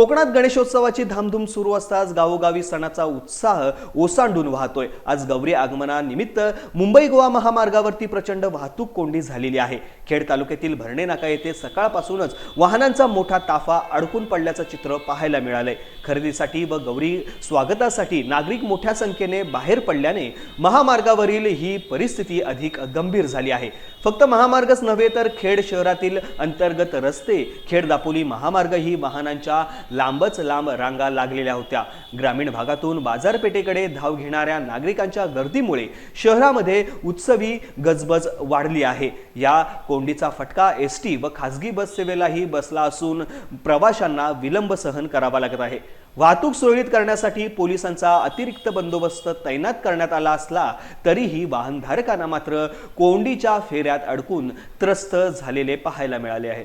कोकणात गणेशोत्सवाची धामधूम सुरू असताच गावोगावी सणाचा उत्साह ओसांडून वाहतोय. आज गौरी आगमनानिमित्त मुंबई गोवा महामार्गावरती प्रचंड वाहतूक कोंडी झालेली आहे. खेड तालुक्यातील भरणे नाका येथे सकाळपासूनच वाहनांचा मोठा ताफा अडकून पडल्याचं चित्र पाहायला मिळालंय. खरेदीसाठी व गौरी स्वागतासाठी नागरिक मोठ्या संख्येने बाहेर पडल्याने महामार्गावरील ही परिस्थिती अधिक गंभीर झाली आहे. फक्त महामार्गच नव्हे तर खेड शहरातील अंतर्गत रस्ते खेड दापोली महामार्ग ही वाहनांच्या लांबच लांब रांगा लागलेल्या होत्या. ग्रामीण भागातून बाजारपेठेकडे धाव घेणाऱ्या नागरिकांच्या गर्दीमुळे शहरामध्ये उत्सवी गजबज वाढली आहे. या कोंडीचा फटका एस टी व खासगी बस सेवेलाही बसला असून प्रवाशांना विलंब सहन करावा लागत आहे. वाहतूक सुरळीत करण्यासाठी पोलिसांचा अतिरिक्त बंदोबस्त तैनात करण्यात आला असला तरीही वाहनधारकांना मात्र कोंडीच्या फेऱ्यात अडकून त्रस्त झालेले पाहायला मिळाले आहे.